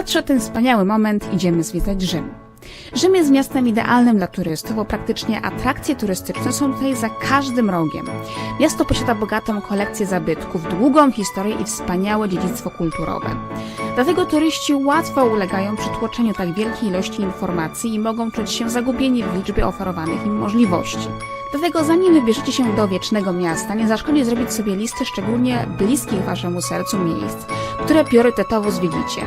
Nadszedł ten wspaniały moment, idziemy zwiedzać Rzym. Rzym jest miastem idealnym dla turystów, bo praktycznie atrakcje turystyczne są tutaj za każdym rogiem. Miasto posiada bogatą kolekcję zabytków, długą historię i wspaniałe dziedzictwo kulturowe. Dlatego turyści łatwo ulegają przytłoczeniu tak wielkiej ilości informacji i mogą czuć się zagubieni w liczbie oferowanych im możliwości. Dlatego zanim wybierzecie się do wiecznego miasta, nie zaszkodzi zrobić sobie listy szczególnie bliskich waszemu sercu miejsc, które priorytetowo zwiedzicie.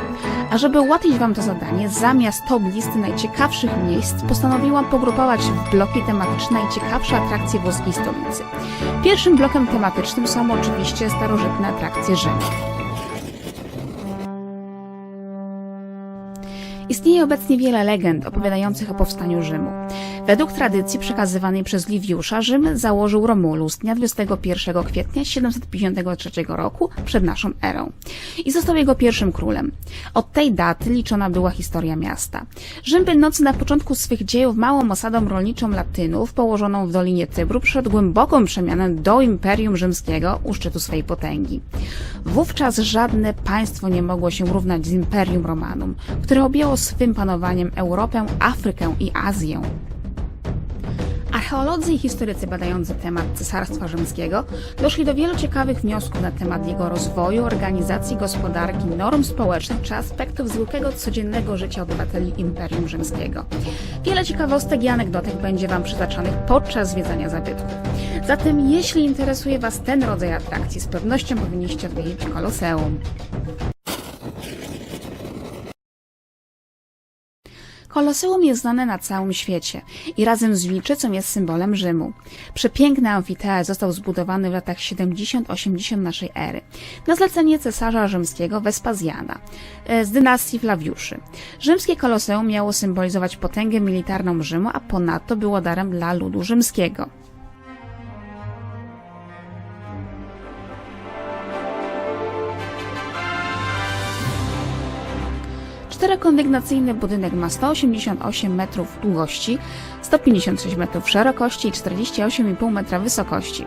A żeby ułatwić wam to zadanie, zamiast top listy najciekawszych miejsc, postanowiłam pogrupować w bloki tematyczne najciekawsze atrakcje włoskiej stolicy. Pierwszym blokiem tematycznym są oczywiście starożytne atrakcje Rzymu. Istnieje obecnie wiele legend opowiadających o powstaniu Rzymu. Według tradycji przekazywanej przez Liwiusza Rzym założył Romulus dnia 21 kwietnia 753 roku przed naszą erą i został jego pierwszym królem. Od tej daty liczona była historia miasta. Rzym będący na początku swych dziejów małą osadą rolniczą Latynów położoną w Dolinie Tybru przeszedł głęboką przemianę do Imperium Rzymskiego u szczytu swej potęgi. Wówczas żadne państwo nie mogło się równać z Imperium Romanum, które objęło swym panowaniem Europę, Afrykę i Azję. Archeolodzy i historycy badający temat Cesarstwa Rzymskiego doszli do wielu ciekawych wniosków na temat jego rozwoju, organizacji gospodarki, norm społecznych czy aspektów zwykłego codziennego życia obywateli Imperium Rzymskiego. Wiele ciekawostek i anegdotek będzie Wam przytaczanych podczas zwiedzania zabytków. Zatem, jeśli interesuje Was ten rodzaj atrakcji, z pewnością powinniście odwiedzić Koloseum. Koloseum jest znane na całym świecie i razem z Wilczycą jest symbolem Rzymu. Przepiękny amfiteatr został zbudowany w latach 70-80 naszej ery na zlecenie cesarza rzymskiego Wespazjana e, z dynastii Flawiuszy. Rzymskie Koloseum miało symbolizować potęgę militarną Rzymu, a ponadto było darem dla ludu rzymskiego. Czterokondygnacyjny budynek ma 188 metrów długości, 156 metrów szerokości i 48,5 metra wysokości.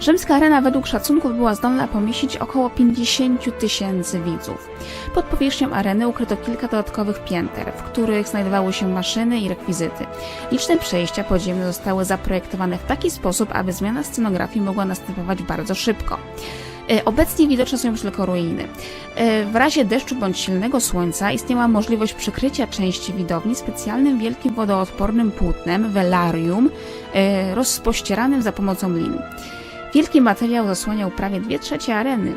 Rzymska arena według szacunków była zdolna pomieścić około 50 tysięcy widzów. Pod powierzchnią areny ukryto kilka dodatkowych pięter, w których znajdowały się maszyny i rekwizyty. Liczne przejścia podziemne zostały zaprojektowane w taki sposób, aby zmiana scenografii mogła następować bardzo szybko. E, Obecnie widoczne są już tylko ruiny. E, W razie deszczu bądź silnego słońca istniała możliwość przykrycia części widowni specjalnym wielkim wodoodpornym płótnem, velarium, e, rozpościeranym za pomocą lin. Wielki materiał zasłaniał prawie dwie trzecie areny.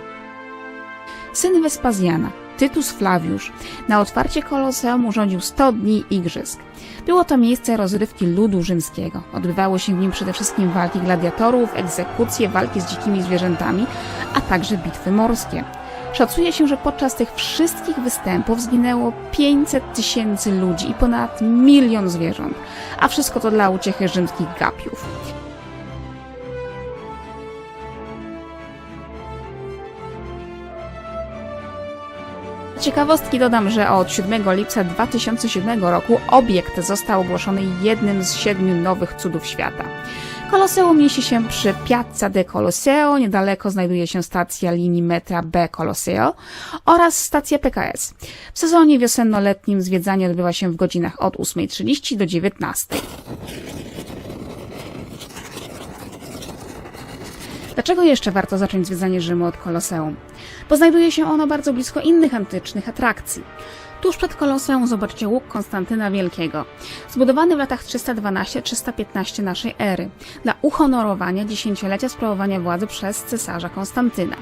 Syn Wespazjana, Tytus Flaviusz, na otwarcie Koloseum urządził 100 dni igrzysk. Było to miejsce rozrywki ludu rzymskiego. Odbywały się w nim przede wszystkim walki gladiatorów, egzekucje, walki z dzikimi zwierzętami, a także bitwy morskie. Szacuje się, że podczas tych wszystkich występów zginęło 500 tysięcy ludzi i ponad milion zwierząt, a wszystko to dla uciechy rzymskich gapiów. Ciekawostki dodam, że od 7 lipca 2007 roku obiekt został ogłoszony jednym z siedmiu nowych cudów świata. Koloseum mieści się przy Piazza de Colosseo, niedaleko znajduje się stacja linii metra B Colosseo oraz stacja PKS. W sezonie wiosenno-letnim zwiedzanie odbywa się w godzinach od 8.30 do 19.00. Dlaczego jeszcze warto zacząć zwiedzanie Rzymu od Koloseum? Bo znajduje się ono bardzo blisko innych antycznych atrakcji. Tuż przed Koloseum zobaczcie łuk Konstantyna Wielkiego, zbudowany w latach 312-315 naszej ery, dla uhonorowania dziesięciolecia sprawowania władzy przez cesarza Konstantyna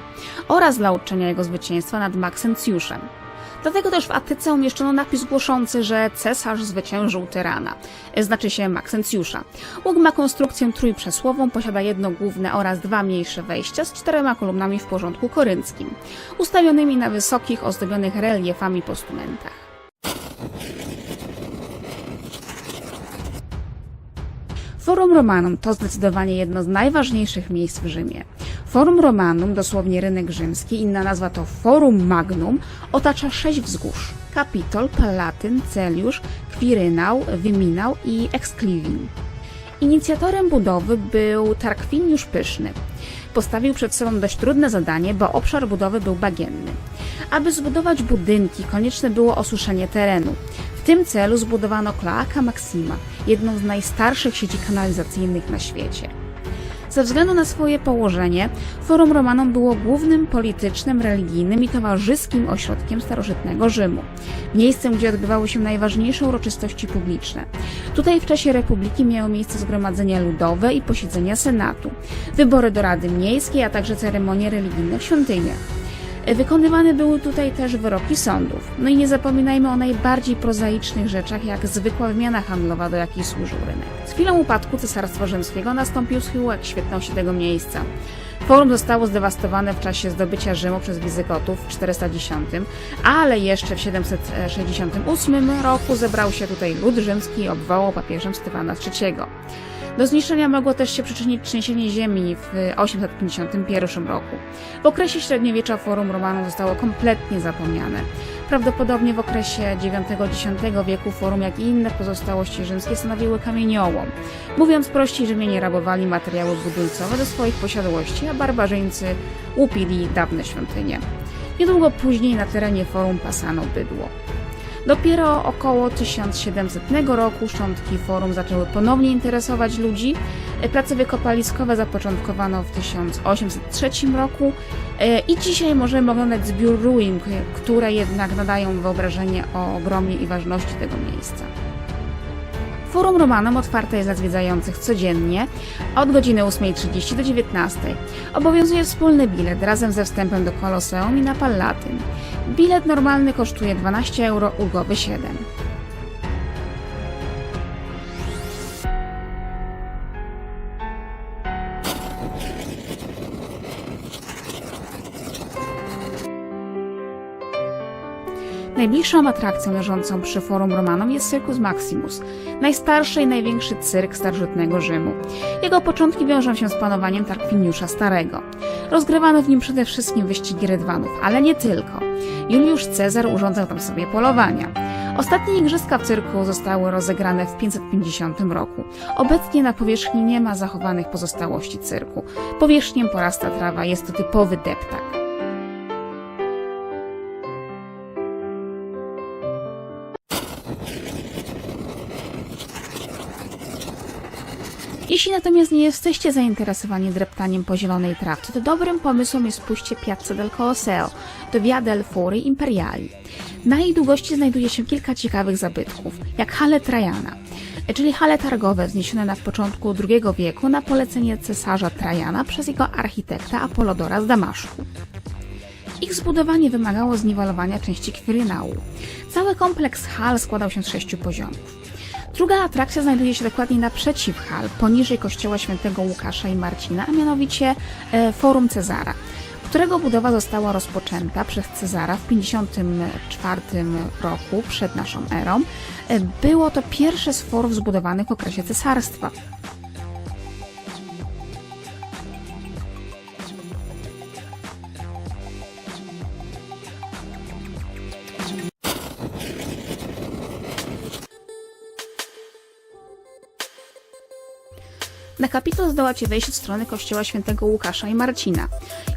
oraz dla uczczenia jego zwycięstwa nad Maksencjuszem. Dlatego też w Atyce umieszczono napis głoszący, że cesarz zwyciężył tyrana, e, znaczy się Maksencjusza. Łuk ma konstrukcję trójprzesłową, posiada jedno główne oraz dwa mniejsze wejścia z czterema kolumnami w porządku korynckim, ustawionymi na wysokich, ozdobionych reliefami postumentach. Forum Romanum to zdecydowanie jedno z najważniejszych miejsc w Rzymie. Forum Romanum, dosłownie rynek rzymski, inna nazwa to Forum Magnum, otacza sześć wzgórz. Kapitol, Palatyn, Celiusz, Kwirynał, Wyminał i Exclivin. Inicjatorem budowy był Tarkwiniusz Pyszny. postawił przed sobą dość trudne zadanie, bo obszar budowy był bagienny. Aby zbudować budynki, konieczne było osuszenie terenu. W tym celu zbudowano Kloaka Maxima, jedną z najstarszych sieci kanalizacyjnych na świecie. Ze względu na swoje położenie, Forum Romanum było głównym politycznym, religijnym i towarzyskim ośrodkiem starożytnego Rzymu. Miejscem, gdzie odbywały się najważniejsze uroczystości publiczne. Tutaj w czasie Republiki miały miejsce zgromadzenia ludowe i posiedzenia Senatu, wybory do Rady Miejskiej, a także ceremonie religijne w świątyniach. Wykonywane były tutaj też wyroki sądów. No i nie zapominajmy o najbardziej prozaicznych rzeczach, jak zwykła wymiana handlowa, do jakiej służył rynek. Z chwilą upadku Cesarstwa Rzymskiego nastąpił schyłek świetności tego miejsca. Forum zostało zdewastowane w czasie zdobycia Rzymu przez Wizygotów w 410, ale jeszcze w 768 roku zebrał się tutaj lud rzymski i obwołał papieżem Stefana III. Do zniszczenia mogło też się przyczynić trzęsienie ziemi w 851 roku. W okresie średniowiecza Forum Romanum zostało kompletnie zapomniane. Prawdopodobnie w okresie IX-X wieku Forum, jak i inne pozostałości rzymskie stanowiły kamieniołom. Mówiąc prościej, Rzymianie rabowali materiały budulcowe do swoich posiadłości, a barbarzyńcy łupili dawne świątynie. Niedługo później na terenie Forum pasano bydło. Dopiero około 1700 roku szczątki forum zaczęły ponownie interesować ludzi. Prace wykopaliskowe zapoczątkowano w 1803 roku e, i dzisiaj możemy oglądać zbiór ruin, które jednak nadają wyobrażenie o ogromie i ważności tego miejsca. Forum Romanum otwarte jest dla zwiedzających codziennie od godziny 8.30 do 19.00. Obowiązuje wspólny bilet razem ze wstępem do Koloseum i na Pallatyn. Bilet normalny kosztuje 12 euro, ulgowy 7. Najbliższą atrakcją leżącą przy Forum Romanum jest Circus Maximus, najstarszy i największy cyrk starożytnego Rzymu. Jego początki wiążą się z panowaniem Tarkwiniusza Starego. Rozgrywano w nim przede wszystkim wyścigi rydwanów, ale nie tylko. Juliusz Cezar urządzał tam sobie polowania. Ostatnie igrzyska w cyrku zostały rozegrane w 550 roku. Obecnie na powierzchni nie ma zachowanych pozostałości cyrku. Powierzchnią porasta trawa, jest to typowy deptak. Jeśli natomiast nie jesteście zainteresowani dreptaniem po zielonej trawce, to dobrym pomysłem jest pójście Piazza del Colosseo do Via del Fori Imperiali. Na jej długości znajduje się kilka ciekawych zabytków, jak hale Trajana, czyli hale targowe wzniesione na początku II wieku na polecenie cesarza Trajana przez jego architekta Apolodora z Damaszku. Ich zbudowanie wymagało zniwelowania części kwirynału. Cały kompleks hal składał się z sześciu poziomów. Druga atrakcja znajduje się dokładnie naprzeciw hal, poniżej kościoła świętego Łukasza i Marcina, a mianowicie e, Forum Cezara, którego budowa została rozpoczęta przez Cezara w 54 roku przed naszą erą. E, Było to pierwsze z forów zbudowanych w okresie cesarstwa. Na kapitol zdołacie wejść od strony kościoła świętego Łukasza i Marcina.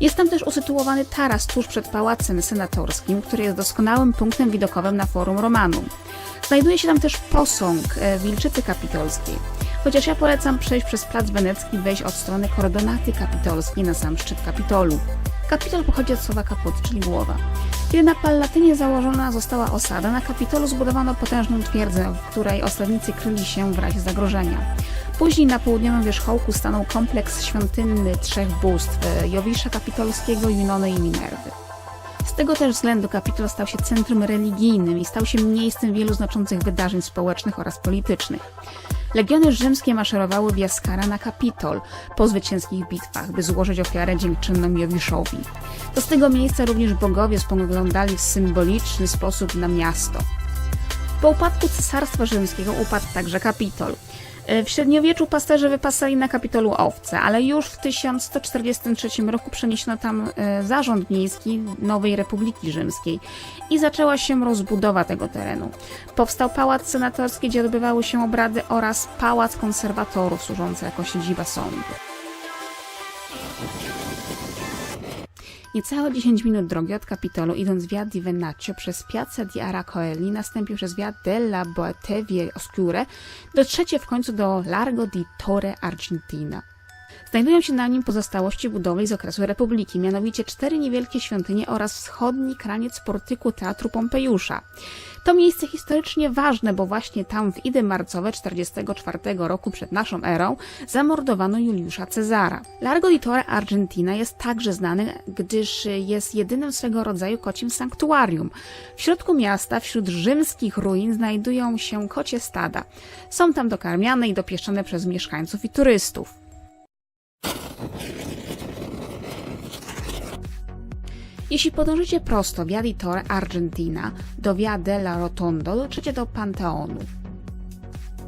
Jest tam też usytuowany taras tuż przed pałacem senatorskim, który jest doskonałym punktem widokowym na forum Romanum. Znajduje się tam też posąg e, Wilczycy Kapitolskiej. Chociaż ja polecam przejść przez Plac Wenecki i wejść od strony Kordonaty Kapitolskiej na sam szczyt Kapitolu. Kapitol pochodzi od słowa kaput, czyli głowa. Kiedy na Pallatynie założona została osada, na Kapitolu zbudowano potężną twierdzę, w której osadnicy kryli się w razie zagrożenia. Później na południowym wierzchołku stanął kompleks świątynny trzech bóstw Jowisza Kapitolskiego, Junony i Minerwy. Z tego też względu Kapitol stał się centrum religijnym i stał się miejscem wielu znaczących wydarzeń społecznych oraz politycznych. Legiony rzymskie maszerowały w Jaskara na Kapitol po zwycięskich bitwach, by złożyć ofiarę dziękczynną Jowiszowi. To z tego miejsca również bogowie spoglądali w symboliczny sposób na miasto. Po upadku Cesarstwa Rzymskiego upadł także Kapitol. W średniowieczu pasterze wypasali na Kapitolu owce, ale już w 1143 roku przeniesiono tam e, zarząd miejski Nowej Republiki Rzymskiej i zaczęła się rozbudowa tego terenu. Powstał pałac senatorski, gdzie odbywały się obrady oraz pałac konserwatorów służący jako siedziba sądu. Niecałe 10 minut drogi od Kapitolu, idąc via di Vennaccio przez Piazza di Aracoeli, następnie przez via della Boetevie Oscure, dotrzecie w końcu do Largo di Torre Argentina. Znajdują się na nim pozostałości budowli z okresu Republiki, mianowicie cztery niewielkie świątynie oraz wschodni kraniec portyku Teatru Pompejusza. To miejsce historycznie ważne, bo właśnie tam w idy marcowe 44 roku przed naszą erą zamordowano Juliusza Cezara. Largo di Torre Argentina jest także znany, gdyż jest jedynym swego rodzaju kocim sanktuarium. W środku miasta, wśród rzymskich ruin, znajdują się kocie stada. Są tam dokarmiane i dopieszczone przez mieszkańców i turystów. Jeśli podążycie prosto Via di Torre Argentina do Via della Rotondo, dotrzecie do Panteonu.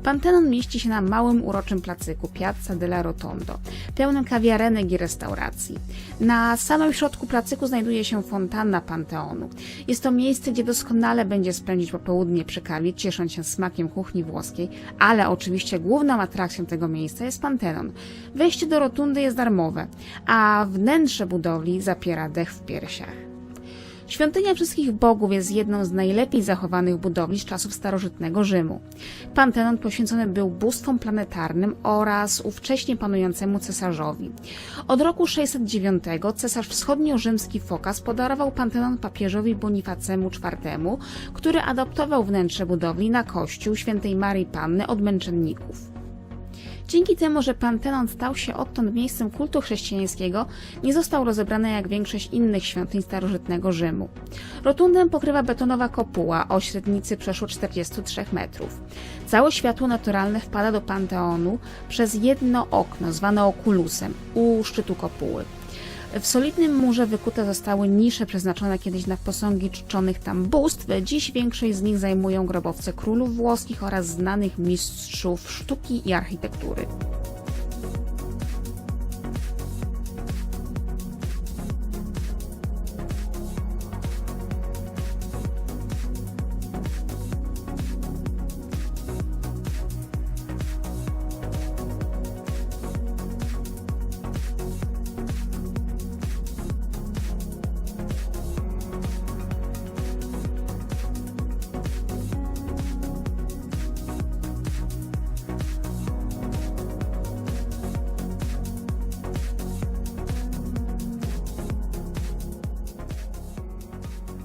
Panteon mieści się na małym, uroczym placyku Piazza della Rotondo, pełnym kawiarenek i restauracji. Na samym środku placyku znajduje się fontanna Panteonu. Jest to miejsce, gdzie doskonale będzie spędzić popołudnie przy kawie, ciesząc się smakiem kuchni włoskiej, ale oczywiście główną atrakcją tego miejsca jest Panteon. Wejście do rotundy jest darmowe, a wnętrze budowli zapiera dech w piersiach. Świątynia wszystkich bogów jest jedną z najlepiej zachowanych budowli z czasów starożytnego Rzymu. Panteon poświęcony był bóstwom planetarnym oraz ówcześnie panującemu cesarzowi. Od roku 609 cesarz wschodnio-rzymski Fokas podarował Panteon papieżowi Bonifacemu IV, który adoptował wnętrze budowli na kościół świętej Marii Panny od męczenników. Dzięki temu, że Panteon stał się odtąd miejscem kultu chrześcijańskiego, nie został rozebrany jak większość innych świątyń starożytnego Rzymu. Rotundę pokrywa betonowa kopuła o średnicy przeszło 43 metrów. Całe światło naturalne wpada do Panteonu przez jedno okno, zwane okulusem, u szczytu kopuły. W solidnym murze wykute zostały nisze przeznaczone kiedyś na posągi czczonych tam bóstw. Dziś większość z nich zajmują grobowce królów włoskich oraz znanych mistrzów sztuki i architektury.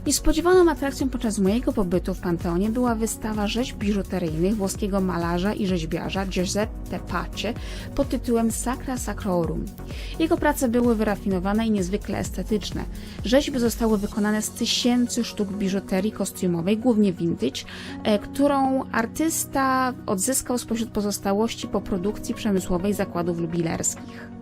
Niespodziewaną atrakcją podczas mojego pobytu w Panteonie była wystawa rzeźb biżuteryjnych włoskiego malarza i rzeźbiarza Giuseppe Pace pod tytułem Sacra Sacrorum. Jego prace były wyrafinowane i niezwykle estetyczne. Rzeźby zostały wykonane z tysięcy sztuk biżuterii kostiumowej, głównie vintage, e, którą artysta odzyskał spośród pozostałości po produkcji przemysłowej zakładów jubilerskich.